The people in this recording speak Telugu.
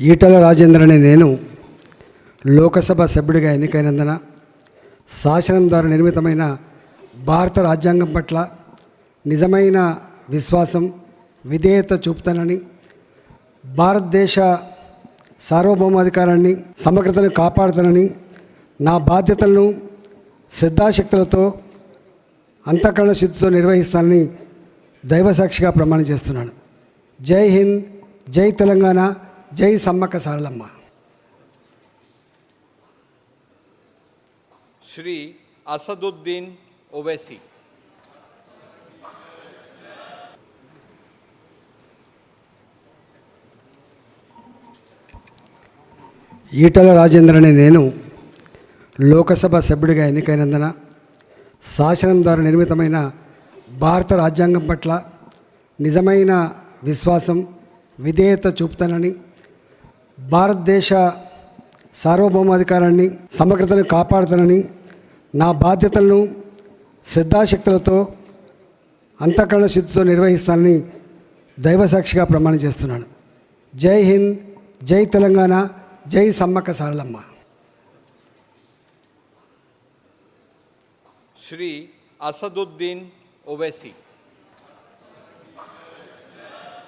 ఈటల రాజేంద్ర అనే నేను లోకసభ సభ్యుడిగా ఎన్నికైనందున శాసనం ద్వారా నిర్మితమైన భారత రాజ్యాంగం పట్ల నిజమైన విశ్వాసం విధేయత చూపుతానని భారతదేశ సార్వభౌమాధికారాన్ని సమగ్రతను కాపాడుతానని నా బాధ్యతలను శ్రద్ధాశక్తులతో అంతఃకరణ శుద్ధితో నిర్వహిస్తానని దైవసాక్షిగా ప్రమాణం చేస్తున్నాను. జై హింద్ జై తెలంగాణ. జై సమ్మక్క సారలమ్మ. శ్రీ అసదుద్దీన్ ఒవైసీ ఈటల రాజేంద్రని నేను లోకసభ సభ్యుడిగా ఎన్నికైనందున శాసనం ద్వారా నిర్మితమైన భారత రాజ్యాంగం పట్ల నిజమైన విశ్వాసం విధేయత చూపుతానని భారతదేశ సార్వభౌమాధికారాన్ని సమగ్రతను కాపాడుతానని నా బాధ్యతలను శ్రద్ధాశక్తులతో అంతఃకరణ శుద్ధితో నిర్వహిస్తానని దైవసాక్షిగా ప్రమాణం చేస్తున్నాను. జై హింద్ జై తెలంగాణ జై సమ్మక్క సారలమ్మ. శ్రీ అసదుద్దీన్ ఓవైసీ.